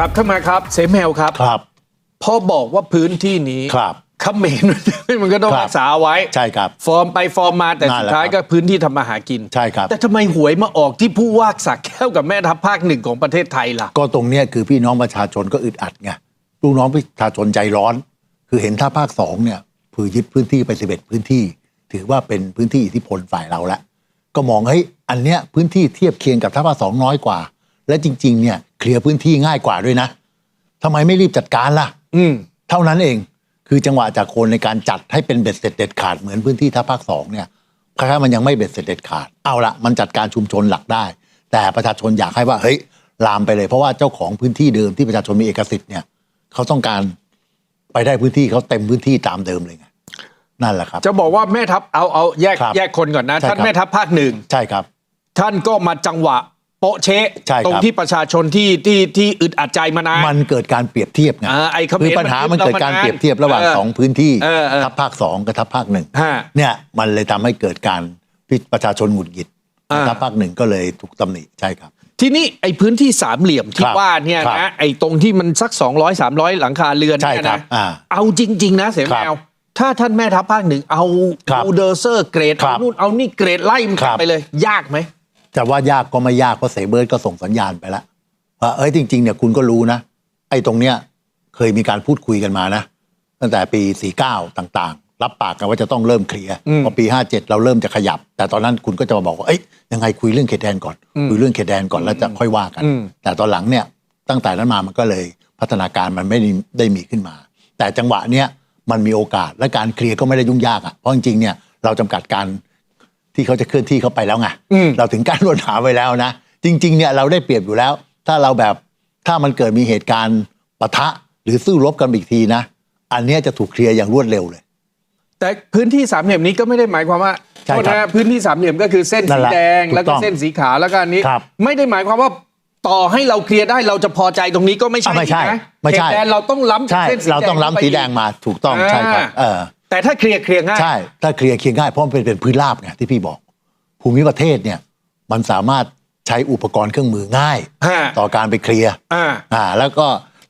ครับเข้ามาครับเสแมวครับครับพอบอกว่าพื้นที่นี้ครับเขมรมันก็ต้องครับรักษาเอาไว้ ใช่ครับ ฟอร์มไปฟอร์มมาแต่นั่สุนดแหละท้ายครัก็บพื้นที่ทำมาหากิน ใช่ครับ แต่ทำไมหวยมาออกที่ผู้ว่าสักแก้วกับแม่ทัพภาคหนึ่งของประเทศไทยล่ะ ก็ตรงเนี้ยคือพี่น้องประชาชนก็อึดอัดไงลูกน้องประชาชนใจร้อน คือเห็นท่าภาคสองเนี่ยผือยึดพื้นที่ไป11พื้นที่ ถือว่าเป็นพื้นที่อิทธิพลฝ่ายเราละก็มองเฮ้ยอันเนี้ยพื้นที่เทียบเคียงกับท่าภาคสองน้อยกว่า และจริงๆเนี่ยเคลียร์พื้นที่ง่ายกว่าด้วยนะทำไมไม่รีบจัดการล่ะ อืม เท่านั้นเองคือจังหวะจากคนในการจัดให้เป็นเบ็ดเสร็จเด็ดขาดเหมือนพื้นที่ท่าภาคสองเนี่ยคล้ายๆมันยังไม่เบ็ดเสร็จเด็ดขาดเอาละมันจัดการชุมชนหลักได้ แต่ประชาชนอยากให้ว่าเฮ้ยลามไปเลย เพราะว่าเจ้าของพื้นที่เดิมที่ประชาชนมีเอกสิทธิ์เนี่ยเขาต้องการไปได้พื้นที่เขาเต็มพื้นที่ตามเดิมเลยไงนั่นแหละครับ จะบอกว่าแม่ทัพเอาเอาแยกครับแยกคนก่อนนะ ใช่ท่านครับ แม่ทัพภาคหนึ่งใช่ครับ ท่านก็มาจังหวะ โปะเชะใช่ครับ ตรงที่ประชาชนที่ที่ที่อึดอัดใจมานาน มันเกิดการเปรียบเทียบไงอ่าไอ้เขมรคือปัญหามันเกิดการเปรียบเทียบระหว่างเออสองพื้นที่เออเออทัพภาคสองกับทัพภาคหนึ่งฮะเนี่ยมันเลยทำให้เกิดการพิประชาชนหงุดหงิดอ่า ทัพภาคหนึ่งก็เลยถูกตำหนิใช่ครับ ทีนี้ไอ้พื้นที่สามเหลี่ยมที่ครับว่าเนี่ยครับนะไอ้ตรงที่มันสัก 200 300 หลังคาเรือนใช่เนี่ยครับนะอ่าเอาจริง ๆ นะเสครัแมบวถ้าท่านแม่ทัพภาคหนึ่งเอาครับบูลเดอร์เซอร์เกรด ครัเอาบนู่นเอานี่เกรดไล่มันกลับครับ ไปเลย ยากไหม จะว่ายากก็ไม่ยากเพราะเสเบิร์ดก็ส่งสัญญาณไปแล้วว่าเอ้ยจริง ๆ เนี่ยคุณก็รู้นะ ไอ้ตรงเนี้ยเคยมีการพูดคุยกันมานะ ตั้งแต่ปี 49 ต่างๆ รับปากกันว่าจะต้องเริ่มเคลียร์อืมพอปี 57 เราเริ่มจะขยับ แต่ตอนนั้นคุณก็จะมาบอกว่าเอ้ยยังไงคุยเรื่องเขตแดนก่อนอืมคุยเรื่องเขตแดนก่อนแล้วจะค่อยว่ากันอืมแต่ตอนหลังเนี่ยตั้งแต่นั้นมามันก็เลยพัฒนาการมันไม่ได้ได้มีขึ้นมา แต่จังหวะเนี้ยมันมีโอกาสและการเคลียร์ก็ไม่ได้ยุ่งยากอะเพราะจริงๆเนี่ยเราจำกัดการ ที่เขาจะเคลื่อนที่เข้าไปแล้วไงอืมเราถึงการรวดหาไว้แล้วนะ จริง ๆ เนี่ยเราได้เปรียบอยู่แล้ว ถ้าเราแบบถ้ามันเกิดมีเหตุการณ์ปะทะหรือสู้รบกันอีกทีนะ อันเนี้ยจะถูกเคลียร์อย่างรวดเร็วเลย แต่พื้นที่สามเหลี่ยมนี้ก็ไม่ได้หมายความว่าใช่โทษครับนะพื้นที่สามเหลี่ยมก็คือเส้นนั่สีนแหละแดงถูกแล้วก็ต้องเส้นสีขาวแล้วก็อันนี้ครับไม่ได้หมายความว่าต่อให้เราเคลียร์ได้เราจะพอใจตรงนี้ก็ไม่ใช่อะไม่ใช่นะไม่ใช่เขตแดนเราต้องล้ำจากใช่เส้นสีแดงเราต้องล้ำสีแดงมาถูกต้องใช่ครับเออ แต่ถ้าเคลียร์เคลียร์ง่าย ใช่ ถ้าเคลียร์เคียงง่ายเพราะมันเป็นเป็นพื้นราบไงที่พี่บอก ภูมิประเทศเนี่ยมันสามารถใช้อุปกรณ์เครื่องมือง่าย ฮะต่อการไปเคลียร์อ่า อ่าแล้วก็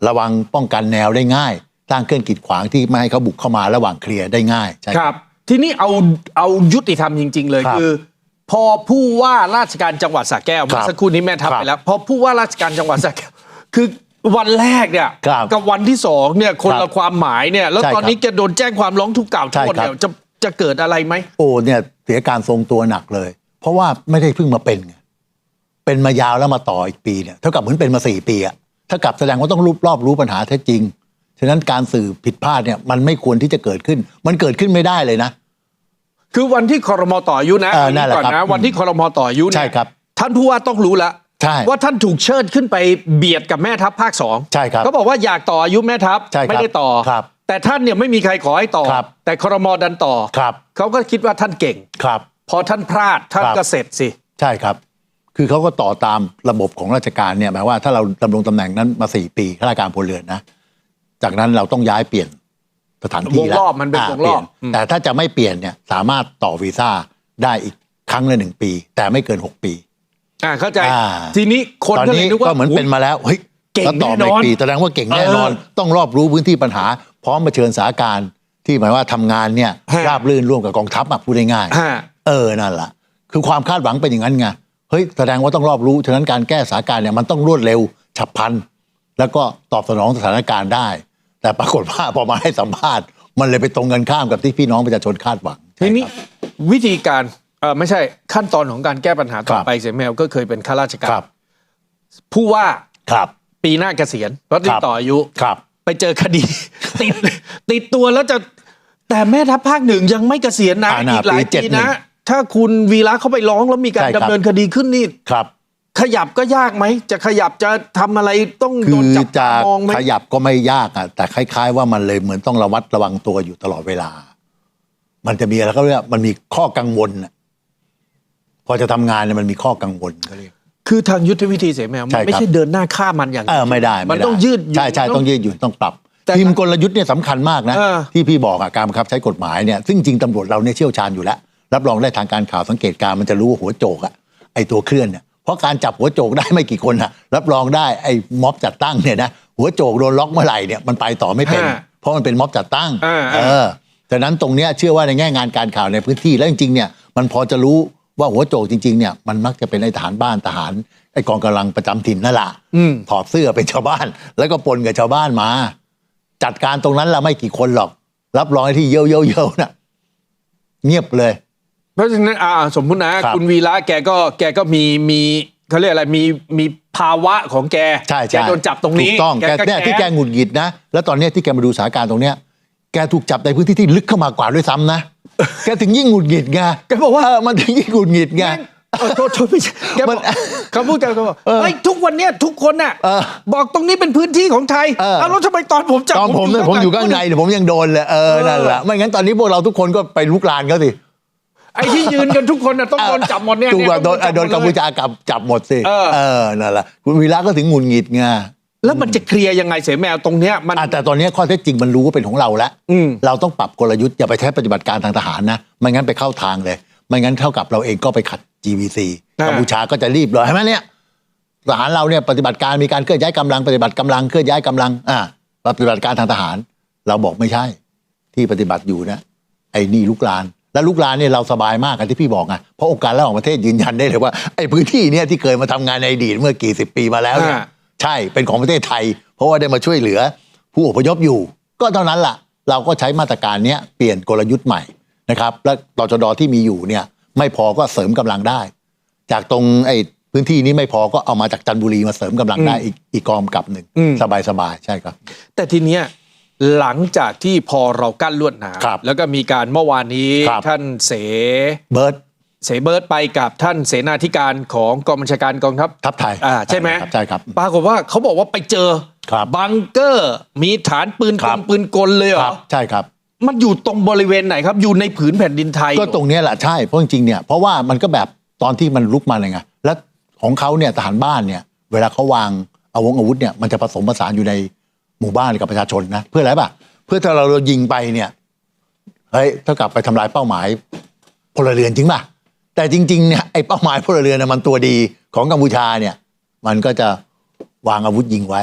ระวังป้องกันแนวได้ง่ายสร้างเครื่องกีดขวางที่ไม่ให้เขาบุกเข้ามาระหว่างเคลียร์ได้ง่ายใช่ ครับ ทีนี้เอาเอายุติธรรมจริง ๆ เลยครับคือ พอผู้ว่าราชการจังหวัดสระแก้วคเมื่รัอบสักครู่นี้แม่ทัพครับ ไปแล้ว พอผู้ว่าราชการจังหวัดสระแก้วคือ วันแรกเนี่ยครับกับวันที่สองเนี่ยคนครัละบความหมายเนี่ยแล้วใช่ตอนนี้แกโดนแจ้งความร้องทุกข์กล่าวโทษใช่ครับ เนี่ยจะจะเกิดอะไรไหม โอ้เนี่ยเสียการทรงตัวหนักเลย เพราะว่าไม่ได้เพิ่งมาเป็นไงเป็นมายาวแล้วมาต่ออีกปีเนี่ยเท่ากับเหมือนเป็นมาสี่ปีอะเท่ากับแสดงว่าต้องรู้รอบรู้ปัญหาแท้จริง ฉะนั้นการสื่อผิดพลาดเนี่ยมันไม่ควรที่จะเกิดขึ้น มันเกิดขึ้นไม่ได้เลยนะ คือวันที่คอรมอต่ออายุนะเออนั่นแหละก่อนครันะบวันที่คอรมอต่ออายุเนี่ยใช่ครับ ท่านผู้ว่าต้องรู้แล้ว ใช่ ว่าท่านถูกเชิดขึ้นไปเบียดกับแม่ทัพภาคสองใช่ครับเขาบอกว่าอยากต่ออายุแม่ทัพใช่ครับไม่ได้ต่อครับแต่ท่านเนี่ยไม่มีใครขอให้ต่อ ครับแต่คอรมอดันต่อครับ เขาก็คิดว่าท่านเก่ง ครับ พอท่านพลาดท่านครับ ก็เสร็จสิ ใช่ครับ คือเขาก็ต่อตามระบบของราชการเนี่ยหมายว่าถ้าเราดำรงตำแหน่งนั้นมาสี่ปีข้าราชการพลเรือนนะ จากนั้นเราต้องย้ายเปลี่ยนสถานที่วงแล้วรอบมันเป็นาวงรอบเปลี่ยนแต่ถ้าจะไม่เปลี่ยนเนี่ยสามารถต่อวีซ่าได้อีกครั้งละหนึ่งปี แต่ไม่เกินหกปี อ่าเข้าใจอ่าทีนี้คนตอนก็เลยนี้นึกว่า ก็เหมือนเป็นมาแล้วเฮ้ยเก่งแล้วต่อแน่นไม่อนปีแสดงว่าเก่งแน่นอน เออต้องรอบรู้พื้นที่ปัญหา พร้อมเผชิญสถานการณ์ที่หมายว่าทำงานเนี่ยฮะ ราบรื่นร่วมกับกองทัพอะพูดง่ายๆ ฮะ เออ นั่นแหละคือความคาดหวังเป็นอย่างนั้นไง เฮ้ย แสดงว่าต้องรอบรู้ ฉะนั้นการแก้สถานการณ์เนี่ยมันต้องรวดเร็ว ฉับพลัน แล้วก็ตอบสนองสถานการณ์ได้ แต่ปรากฏว่าพอมาให้สัมภาษณ์ มันเลยไปตรงกันข้ามกับที่พี่น้องประชาชนคาดหวัง ทีนี้ใช่ครับวิธีการ เออไม่ใช่ขั้นตอนของการแก้ปัญหาต่อครับไปเสียแมวก็เคยเป็นข้าราชกาครรับผู้ว่าครับ ปีหน้าเกษียณเพราะที่ครับต่ออายุครับ ไปเจอคดี ติดติดตัวแล้วจะแต่แม่ทัพภาคหนึ่งยังไม่เกษียณนะอ่าน่ะอีกหลายปีปี71นะ ถ้าคุณวีระเข้าไปร้องแล้วมีการใช่ครับดำเนินคดีขึ้นนี่ครับ ขยับก็ยากไหม จะขยับจะทำอะไรต้องคืโดนอจับจะตามองไหมขยับก็ไม่ยากอะแต่คล้าย ๆ ว่ามันเลยเหมือนต้องระวัดระวังตัวอยู่ตลอดเวลา มันจะมีอะไรเขาเรียกมันมีข้อกังวลน่ะ พอจะทำงานเนี่ยมันมีข้อกังวลเขาเรียก คือทางยุทธวิธีเสียแมวมันใช่ครับ ไม่ใช่เดินหน้าฆ่ามันอย่างเออไม่ได้มันไได้ต้องยืดหยุ่นใช่ใช่ต้องยืดหยุ่นต้องปรับแต่ทีมกลยุทธ์เนี่ยสำคัญมากนะ เออ ที่พี่บอกอะการบังคับใช้กฎหมายเนี่ยซึ่งจริงตำรวจเราเนี่ยเชี่ยวชาญอยู่แล้ว รับรองได้ทางการข่าวสังเกตการณ์มันจะรู้ว่าหัวโจกอะไอตัวเคลื่อนเนี่ยเพราะการจับหัวโจกได้ไม่กี่คนอะรับรองได้ไอ้ม็อบจัดตั้งเนี่ยนะหัวโจกโดนล็อกเมื่อไหร่เนี่ยมันไปต่อไม่เป็นฮะเพราะมันเป็นม็อบจัดตั้งอ่าเออฉะนั้นตรงเนี้ยเชื่อว่าในแง่งานการข่าวในพื้นที่แล้วจริงๆเนี่ยมันพอจะรู้ ว่าหัวโจกจริงๆเนี่ยมันมักจะเป็นไอ้ทหารบ้านทหารไอ้กองกำลังประจำถิ่นนั่นแหละอืมถอดเสื้อเป็นชาวบ้าน แล้วก็ปนกับชาวบ้านมา จัดการตรงนั้นละไม่กี่คนหรอก รับรองไอ้ที่เยี่ยวเยี่ยวเยี่ยวน่ะ เงียบเลย เพราะฉะนั้นอ่าสมมุตินะครับคุณวีระแกก็แกก็มีมีเขาเรียกอะไรมีมีภาวะของแกใช่แกใช่โดนจับตรงนี้ถูกต้องแกก็เนี่ยที่แกหงุดหงิดนะแล้วตอนเนี้ยที่แกมาดูสถานการณ์ตรงเนี้ยแกถูกจับในพื้นที่ที่ลึกเข้ามากว่าด้วยซ้ำนะ แกถึงยิ่งหงุดหงิดไงแกบอกว่าเมันถึงยิ่งหงุดหงิดไง เออโทษโทษไม่ใช่แกบมัอกนเขาพูดกันเขาบอกเออเฮ้ยทุกวันเนี้ยทุกคนน่ะ เออบอกตรงนี้เป็นพื้นที่ของไทยเออเอาแล้วทำไมตอนผมจับตอนผมเนี่ยผมอยู่ข้างในเนี่ยผมยังโดนเลยเออนั่นแหละไม่งั้นตอนนี้พวกเราทุกคนก็ไปลุกลานเขาสิไอ้ที่ยืนกันทุกคนน่ะต้องโดนจับหมดเนี่ยถูกเยว่าโดนต้องโดนจักับหพูมดเลยชากับจับหมดสิเออเออนั่นแหละคุณวีระก็ถึงหงุดหงิดไง แล้วมันจะเคลียร์ยังไงเสแมวตรงเนี้ยมัน อะแต่ตอนนี้ข้อเท็จจริงมันรู้ว่าเป็นของเราแล้วอืม เราต้องปรับกลยุทธ์อย่าไปใช้ปฏิบัติการทางทหารนะไม่งั้นไปเข้าทางเลย ไม่งั้นเท่ากับเราเองก็ไปขัด GVC อ่า กัมพูชาก็จะรีบเลยใช่ไหมเนี่ยทหารเราเนี่ยปฏิบัติการมีการเคลื่อนย้ายกำลังปฏิบัติกำลังเคลื่อนย้ายกำลังอ่าปฏิบัติการทางทหาร เราบอกไม่ใช่ ที่ปฏิบัติอยู่นะไอ้นี่ลุกลาน แล้วลุกลานเนี่ยเราสบายมากกันที่พี่บอกไงเพราะองค์การระหว่างประเทศยืนยันได้เลยว่าไอ้พื้นที่เนี่ยที่เคยมาทำงานในอดีตเมื่อกี่สิบปีมาแล้วเนี่ย อ่า ใช่เป็นของประเทศไทย เพราะว่าได้มาช่วยเหลือ ผู้อพยพอยู่ ก็เท่านั้นล่ะ เราก็ใช้มาตรการเนี้ยเปลี่ยนกลยุทธ์ใหม่นะครับและตชดที่มีอยู่เนี่ยไม่พอก็เสริมกำลังได้ จากตรงไอ้พื้นที่นี้ไม่พอก็เอามาจากจันทบุรีมาเสริมกำลังได้อีกอีกกองกับหนึ่งอืมสบายสบายๆใช่ครับ แต่ทีเนี้ยหลังจากที่พอเรากั้นลวดหนามครับแล้วก็มีการเมื่อวานนี้ครับท่านเสเบิร์ต เสเบิร์ตไปกับท่านเสนาธิการของกองบัญชาการกองทัพทัพไทยอ่าใช่ไหมครับใช่ครับปรากฏว่าเขาบอกว่าไปเจอครับบังเกอร์มีฐานปืนคกรัลบปืนกลเลยเหรครัอบใช่ครับ มันอยู่ตรงบริเวณไหนครับ อยู่ในผืนแผ่นดินไทย ก็ตรงเนี้ยแหละใช่เพราะจริงๆเนี่ยเพราะว่ามันก็แบบตอนที่มันลุกมาเลยไงแล้วของเขาเนี่ยทหารบ้านเนี่ยเวลาเขาวางอาวุธอาวุธเนี่ยมันจะผสมผสานอยู่ในหมู่บ้านกับประชาชนนะเพื่ออะไรป่ะเพื่อถ้าเรายิงไปเนี่ยเฮ้ยเท่ากับไปทำลายเป้าหมายพลเรือนจริงป่ะ แต่จริงๆเนี่ยไอ้เป้าหมายพลเรือนน่ะมันตัวดีของกัมพูชาเนี่ย มันก็จะวางอาวุธยิงไว้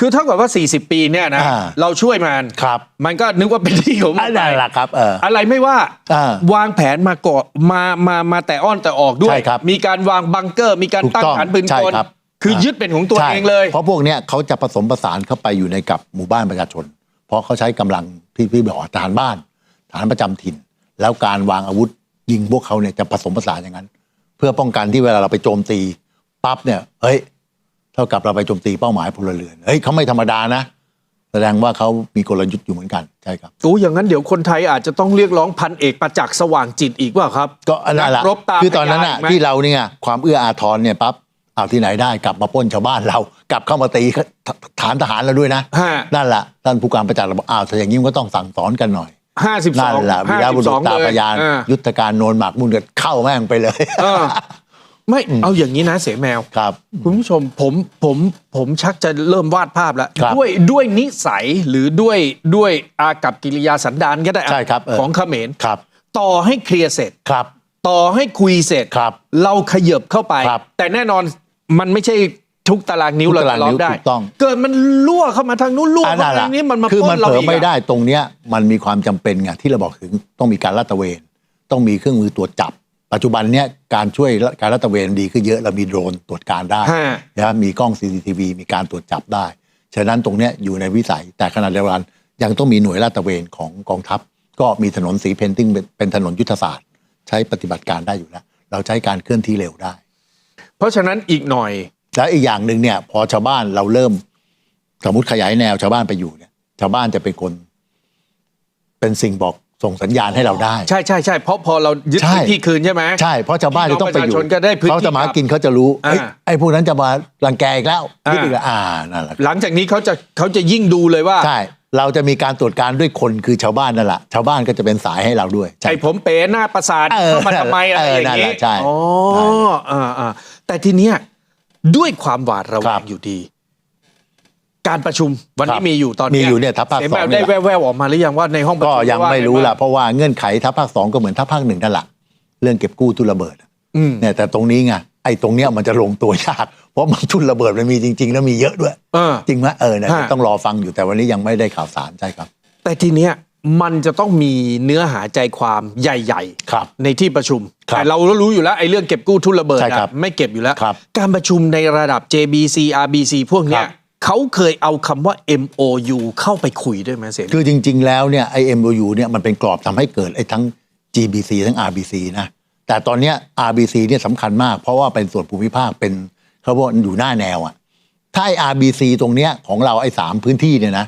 คือเท่ากับว่า 40 ปีเนี่ยนะอ่า เราช่วยมันครับมันก็นึกว่าเป็นที่ของมัอันนไปนั้นแหละครับเออ อะไรไม่ว่าอ่าวางแผนมาก่อนมามามาแต่อ้อนแต่ออกด้วย ใช่ครับมีการวางบังเกอร์ มีการถูกตั้งต้องฐานปืนใช่กลครับคืออ่ายึยึดเป็นของตัวใช่เองเลย เพราะพวกเนี้ยเขาจะผสมผสานเข้าไปอยู่ในกับหมู่บ้านประชาชน เพราะเขาใช้กำลังที่พี่บอกว่าทหารบ้านทหารประจำถิ่น แล้วการวางอาวุธ ยิงพวกเขาเนี่ยจะผสมผสานอย่างนั้น เพื่อป้องกันที่เวลาเราไปโจมตีปั๊บเนี่ยเฮ้ยเท่ากับเราไปโจมตีเป้าหมายพลเรือนเฮ้ยเขาไม่ธรรมดานะแสดงว่าเขามีกลยุทธ์อยู่เหมือนกันใช่ครับโอ้อย่างนั้นเดี๋ยวคนไทยอาจจะต้องเรียกร้องพันเอกประจักษ์สว่างจิตอีกว่าครับ ก็อันนั้นแหละนัรบตามคือตอนนั้นน่ะพญาอีกไหมที่เราเนี่ยความเอื้ออาทรเนี่ยปั๊บเอาที่ไหนได้กลับมาปล้นชาวบ้านเรา กลับเข้ามาตีฐานทหารเราด้วยนะฮะนั่นแหละท่านผู้การประจักษ์เราบอกอ้าวถ้าอย่างนี้มันก็ต้องสั่งสอนกันหน่อย ห้าสิบสนั่อนงแหละวีรบุรุษตาพยาน อ่ายุทธการโนนหมากมุ่นก็เข้าแม่งไปเลยเออไม่เอาอย่างนี้นะเสแมว ครับ คุณผู้ชมผมผมผมชักจะเริ่มวาดภาพแล้ว ครับด้วยด้วยนิสัยหรือด้วยด้วยอากับกิริยาสันดานก็ได้อะใช่ครับเออ ของเขมร ครับต่อให้เคลียร์เสร็จ ครับ ต่อให้คุยเสร็จ ครับเราขยับเข้าไป ครับแต่แน่นอนมันไม่ใช่ ทุกตารางนิ้วทุกเราตารางจะล็อนิ้กวได้ถูกต้อง เกิดมันรั่วเข้ามาทางนู้นรั่วอันเข้านั้นแหมาละทางนี้มันมาคือปล้มันนเราเผลออีกไม่อะได้ตรงเนี้ยมันมีความจำเป็นไงที่เราบอกถึงต้องมีการลาดตระเวน ต้องมีเครื่องมือตรวจจับ ปัจจุบันเนี้ยการช่วยการลาดตระเวนดีขึ้นเยอะเรามีโดรนตรวจการได้ฮะนะมีกล้อง CCTV มีการตรวจจับได้ ฉะนั้นตรงเนี้ยอยู่ในวิสัยแต่ขณะเดียวกันยังต้องมีหน่วยลาดตระเวนของกองทัพ ก็มีถนนสีเพนติ้งเป็นเป็นถนนยุทธศาสตร์ ใช้ปฏิบัติการได้อยู่แล้วเราใช้การเคลื่อนที่เร็วได้ เพราะฉะนั้นอีกหน่อย แล้วอีกอย่างหนึ่งเนี่ย พอชาวบ้านเราเริ่ม สมมติขยายแนวชาวบ้านไปอยู่เนี่ย ชาวบ้านจะเป็นคน เป็นสิ่งบอกส่งสัญญาณให้เราได้ ใช่ใช่ใช่เพราะพอเรายึดใช่พื้นที่คืนใช่ไหมใช่เพราะชาวบ้านจะต้องไปอยู่พี่น้องประชาชนก็ได้พื้นที่เขาจะมากินเขาจะรู้เอ้ยอ่าไอ้พวกนั้นจะมารังแกอีกแล้วอ่ายึดอีกแล้วอ่านั่นแหละหลังจากนี้เขาจะเขาจะยิ่งดูเลยว่าใช่เราจะมีการตรวจการด้วยคนคือชาวบ้านนั่นแหละชาวบ้านก็จะเป็นสายให้เราด้วยใช่ไอ้ผมเป๋หน้าประสาทเออเข้ามาทำไมอะไรเอออย่างนั่นแหนี้ละใช่อ๋อใช่อ่าอ่าแต่ทีเนี้ย ด้วยความหวาดระแวครังบอยู่ดี การประชุมวันนี้ครับมีอยู่ตอนมีเนี้อยู่เนี่ยทัพภาคเสสองแมวเนี่ได้ยแหละแววๆออกมาหรือยังว่าในห้องประก็ชุมยังว่าไม่รู้งล่ะบ้างเพราะว่าเงื่อนไขทัพภาคสองก็เหมือนทัพภาคหนึ่งนั่นแหละเรื่องเก็บกู้ทุนระเบิดอืมเนี่ยแต่ตรงนี้ไงไออ้ตรงเนี้ยมันจะลงตัวยาก เพราะมันทุนระเบิดมันมีจริง ๆ แล้วมีเยอะด้วยเออจริงไหมเออเนี่ยฮะต้องรอฟังอยู่แต่วันนี้ยังไม่ได้ข่าวสารใช่ครับ แต่ทีเนี้ย มันจะต้องมีเนื้อหาใจความใหญ่ครับๆในที่ประชุมครับแต่เราก็รู้อยู่แล้วไอ้เรื่องเก็บกู้ทุนระเบิดใช่ครัอะบไม่เก็บอยู่แล้วครับการประชุมในระดับ JBC RBC พวกเนี้ยครับเขาเคยเอาคำว่า MOU เข้าไปคุยด้วยไหมเสนคือจริง ๆ แล้วเนี่ยไอ้ MOU เนี่ยมันเป็นกรอบทำให้เกิดไอ้ทั้ง GBC ทั้ง RBC นะ แต่ตอนเนี้ย RBC เนี่ยสำคัญมาก เพราะว่าเป็นส่วนภูมิภาคเป็นเขาบอกอยู่หน้าแนวอะถ้าไอ้ RBC ตรงเนี้ยของเราไอ้สามพื้นที่เนี่ยนะ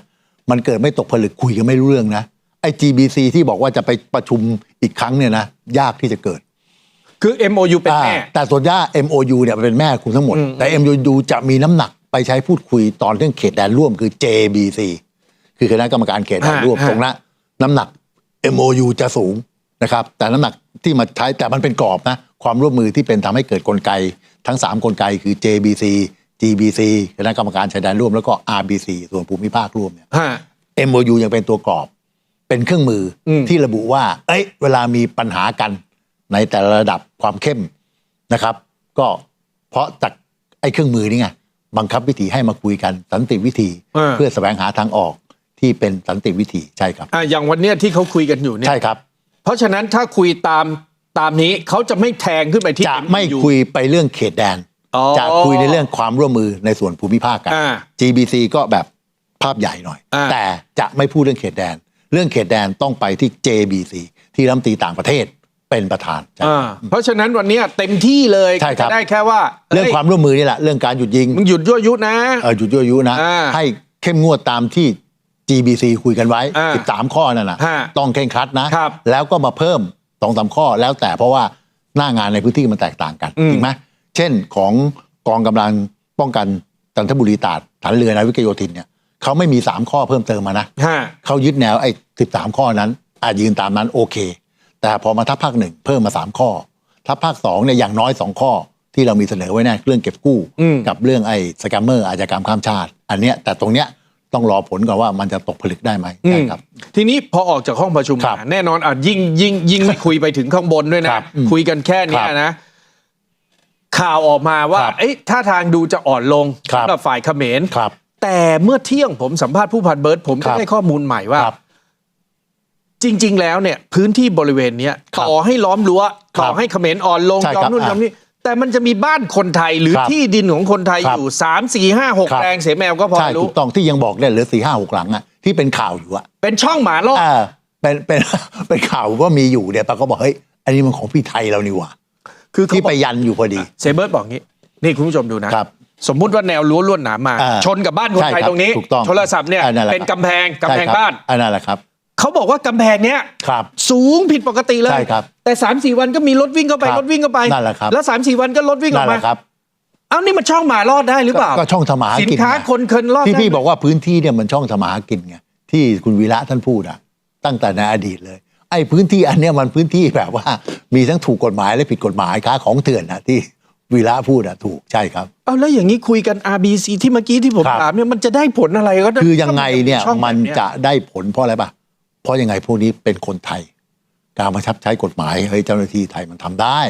มันเกิดไม่ตกผลึกคุยกันไม่รู้เรื่องนะ ไอ้ GBC ที่บอกว่าจะไปประชุมอีกครั้งเนี่ยนะยากที่จะเกิด คือ MOU เป็นแม่ อ่าแต่ส่วนย่า MOU เนี่ยมันเป็นแม่คุณทั้งหมดอืมแต่ MOU จะมีน้ำหนักไปใช้พูดคุยตอนเรื่องเขตแดนร่วมคือ JBC คือคณะกรรมการเขตแดนร่วมฮะ ตรงนั้นน้ำหนัก MOU จะสูงนะครับ แต่น้ำหนักที่มาใช้แต่มันเป็นกรอบนะ ความร่วมมือที่เป็นทำให้เกิดกลไก ทั้ง 3 กลไกคือ JBC GBC คณะกรรมการชายแดนร่วมแล้วก็ RBC ส่วนภูมิภาคร่วมเนี่ย ฮะ MOU ยังเป็นตัวกรอบ เป็นเครื่องมืออมที่ระบุว่า เอ้ย เวลามีปัญหากันในแต่ละระดับความเข้มนะครับ ก็เพราะจากไอ้เครื่องมือนี่ไงบังคับวิธีให้มาคุยกันสันติวิธีเออเพื่อแสวงหาทางออกที่เป็นสันติวิธีใช่ครับอะอย่างวันเนี้ยที่เขาคุยกันอยู่เนี่ยใช่ครับ เพราะฉะนั้นถ้าคุยตามตามนี้เขาจะไม่แทงขึ้นไปที่จะ MOU ไม่คุยไปเรื่องเขตแดนอ๋อจะคุยในเรื่องความร่วมมือในส่วนภูมิภาคกันอ่า GBC ก็แบบภาพใหญ่หน่อยอ่าแต่จะไม่พูดเรื่องเขตแดน เรื่องเขตแดนต้องไปที่ JBC ที่รัฐมนตรีต่างประเทศเป็นประธานใช่อ่าเพราะฉะนั้นวันเนี้ยเต็มที่เลยใช่ครับ จะได้แค่ว่าเรื่องฮ้ยความร่วมมือนี่แหละเรื่องการหยุดยิงมึงหยุดยั่วยุนะ เออหยุดยั่วยุนะ อ่าให้เข้มงวดตามที่ GBC คุยกันไว้ อ่า13 ข้อนั่นนะฮะต้องเคร่งครัดนะ ครับแล้วก็มาเพิ่มสองสามข้อแล้วแต่เพราะว่าหน้างานในพื้นที่มันแตกต่างกันอืม จริงไหมเช่นของกองกำลังป้องกันจันทบุรีตราดฐานเรือนาวิกโยธินเนี่ย เขาไม่มี3ข้อเพิ่มเติมมานะฮะเขายึดแนวไอ้13ข้อนั้นอาจยืนตามนั้นโอเค แต่พอมาทัพภาคหนึ่งเพิ่มมา3ข้อ ทัพภาคสองเนี่ยอย่างน้อย2ข้อที่เรามีเสนอไว้แน่เรื่องเก็บกู้อืมกับเรื่องไอ้สแกมเมอร์อาชญากรรมข้ามชาติ อันเนี้ยแต่ตรงเนี้ยต้องรอผลก่อนว่ามันจะตกผลึกได้ไหมอืใช่มครับ ทีนี้พอออกจากห้องประชุมครับมาแน่นอนอะยิ่งยิ่งยิ่งไม่คุยไปถึงข้างบนด้วยคนะรับอืมคุยกันแค่เนี้ยครับนะข่าวออกมาว่าครับเอ้ยท่าทางดูจะอ่อนลงครับสำหรับฝ่ายเขมรครับ แต่เมื่อเที่ยงผมสัมภาษณ์ผู้พันเบิร์ตผมครัก็บได้ข้อมูลใหม่ว่าครับจริง ๆ แล้วเนี่ย พื้นที่บริเวณเนี้ยครับต่อให้ล้อมรั้วครับต่อให้เขมรอ่อนลงใช่ยอมครับนู่นอะยอมนี่แต่มันจะมีบ้านคนไทยหรือครับที่ดินของคนไทยครับอยู่สามสี่ห้าหกครับแปลงเสแมวก็พอใช่รู้ถูกต้องที่ยังบอกเนี่ยเหลือสี่ห้าหกหลังอะที่เป็นข่าวอยู่อะเป็นช่องหมาล่อเออเป็นเป็นเป็นข่าวว่ามีอยู่เนี่ยปาก็บอกเฮ้ยอันนี้มันของพี่ไทยเรานี่หว่า คือเขาที่บอกไปยันอยู่พอดีเซเบิร์ตบอกงี้ นี่คุณผู้ชมดูนะครับ สมมุติว่าแนวรั้วลวดหนามมา อ่าชนกับบ้านคนใช่ไทยครับตรงนี้ ถูกต้องโทรศัพท์เนี่ยอ่านั่นแหละเป็นครับ กำแพงกำแพงใช่ครับบ้าน อันนั้นแหละครับ เขาบอกว่ากำแพงเนี้ยครับ สูงผิดปกติเลยใช่ครับแต่3ามสี่วันก็มีรถวิ่งเข้าไปครับรถวิ่งเข้าไปนั่นแหละครับ แล้ว3ามสี่วันก็รถวิ่งอนั่อนกแหมาละครับเอ้านี่มันช่องหมารอดได้หรือเปล่า ก็ช่องทำมาหาสินกินค้าไงคนเคินรอดที่ได้พี่ไหม บอกว่าพื้นที่เนี่ยมันช่องทำมาหากินไงที่คุณวีระท่านพูดอะตั้งแต่ในอดีตเลย ไอ้พื้นที่อันเนี้ยมันพื้นที่แบบว่า มีทั้งถูกกฎหมายและผิดกฎหมายค้าของเถื่อนนะที่ วีระพูดอะถูกใช่ครับ เอาแล้วอย่างนี้คุยกัน RBC ที่เมื่อกี้ที่ผมครับ ถามเนี่ยมันจะได้ผลอะไรก็คือยังไงเนี่ยช่องแบบมันจะได้ผลเพราะอะไรป่ะ เพราะยังไงพวกนี้เป็นคนไทย การบังคับใช้กฎหมายเฮ้ยเจ้าหน้าที่ไทยมันทำได้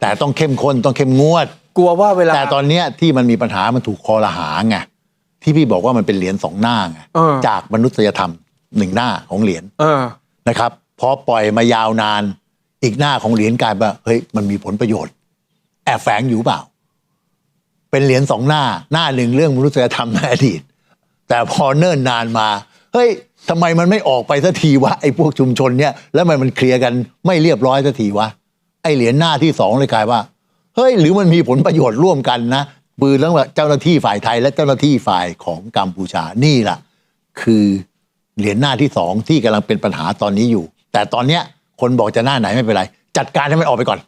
แต่ต้องเข้มข้นต้องเข้มงวด กลัวว่าเวลา แต่ตอนเนี้ยที่มันมีปัญหามันถูกคอรหาไงที่พี่บอกว่ามันเป็นเหรียญสองหน้าไงเออ จากมนุษยธรรมหนึ่งหน้าของเหรียญ เออ นะครับพอปล่อยมายาวนานอีกหน้าของเหรียญกลายเป็นว่าเฮ้ยมันมีผลประโยชน์ แอบแฝงอยู่เปล่า เป็นเหรียญสองหน้าหน้าหนึ่งเรื่องมนุษยธรรมในอดีต แต่พอเนิ่นนานมาเฮ้ยทำไมมันไม่ออกไปสักทีวะไอ้พวกชุมชนเนี่ยแล้วมันมันเคลียร์กันไม่เรียบร้อยสักทีวะไอ้เหรียญหน้าที่สองเลยกลายว่าเฮ้ยหรือมันมีผลประโยชน์ร่วมกันนะปืนแล้วเจ้าหน้าที่ฝ่ายไทย และเจ้าหน้าที่ฝ่ายของกัมพูชานี่ล่ะ คือเหรียญหน้าที่สองที่กำลังเป็นปัญหาตอนนี้อยู่ แต่ตอนเนี้ยคนบอกจะหน้าไหนไม่เป็นไร จัดการให้มันออกไปก่อน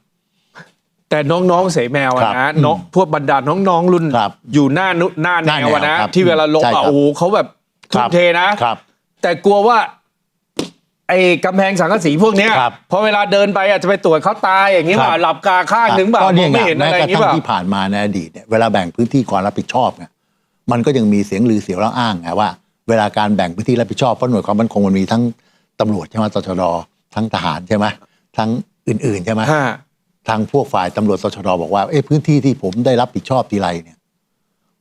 แต่น้องๆเสแมวอะครับนะน้องพวกบรรดาน้องๆรุ่นครับอยู่หน้านุหน้าแนหน้าแนววอะนะครับที่เวลาลบใช่ครัอะบ โอ้โหเขาแบบทุ่ครัมบเทนะ ครับ แต่กลัวว่าไอ้กำแพงสังกะสีพวกเนี้ยครับ พอเวลาเดินไปอาจจะไปตรวจเขาตายอย่างนี้ครับเปล่าหลับกาข้างหนึ่งเปล่าก็เนี่ยมองไงไม่เห็นแม้อะไรอกย่าระงนี้ทั่เปงล่า ที่ผ่านมาในอดีตเนี่ยเวลาแบ่งพื้นที่ความรับผิดชอบเนี่ยมันก็ยังมีเสียงลือเสียงเล่าอ้างไงว่าเวลาการแบ่งพื้นที่รับผิดชอบเพราะหน่วยความมั่นคงมันมีทั้งตำรวจใช่ไหมตชดทั้งทหารใช่ไหมทั้งอื่นๆใช่ไหมฮะ ทางพวกฝ่ายตำรวจตชดบอกว่าเอ้พื้นที่ที่ผมได้รับผิดชอบทีไรเนี่ย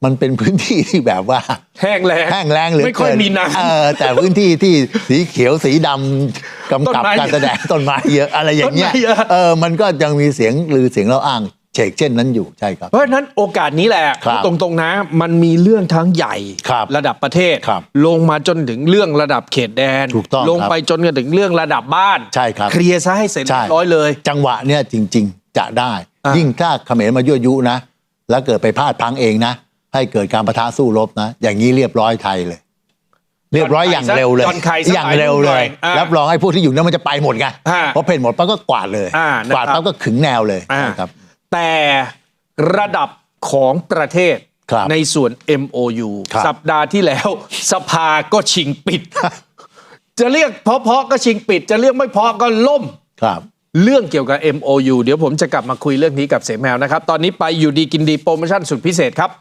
มันเป็นพื้นที่ที่แบบว่า แห้งแล้งแห้งแล้งเหลือไม่ค่อยเกินมีน้เออแต่พื้นที่ที่สีเขียวสีดำกำกับต้นไม้การแสดงต้นไม้เยอะอะไรอย่างเงี้ยต้นไม้เยอะเออมันก็ยังมีเสียงลือเสียงเล่าอ้าง เฉกเช่นนั้นอยู่ใช่ครับำเพราะฉะนั้นโอกาสนี้แหละครับตรงๆนะ มันมีเรื่องทั้งใหญ่ครับระดับประเทศ ครับลงมาจนถึงเรื่องระดับเขตแดน ถูกต้องลงครับไปจนถึงเรื่องระดับบ้านใช่ครับเคลียร์ซะให้เสร็จเรียบร้อยเลย จังหวะเนี่ยจริง ๆ จะได้ อะ ยิ่งถ้าเขมรมายั่วยุนะ แล้วเกิดไปพลาดพลังเองนะ ให้เกิดการประทะสู้รบนะ อย่างนี้เรียบร้อยไทยเลย เรียบร้อยอย่างเร็วเลยจอนไข่สักอย่างเร็วเลยอะรับรองให้พวกที่อยู่นั้นมันจะไปหมดไงอะเพราะเพ่นหมดปั๊บก็กวาดเลย อะนะครับกวาดปั๊บก็ขึงแนวเลยอ่าครับ แต่ระดับของประเทศครับในส่วน MOU ครับ สัปดาห์ที่แล้วสภาก็ชิงปิด จะเรียกเพราะๆก็ชิงปิด จะเรียกไม่เพราะก็ล่ม ครับ เรื่องเกี่ยวกับ MOU เดี๋ยวผมจะกลับมาคุยเรื่องนี้กับเสแมวนะครับ ตอนนี้ไปอยู่ดีกินดีโปรโมชั่นสุดพิเศษครับ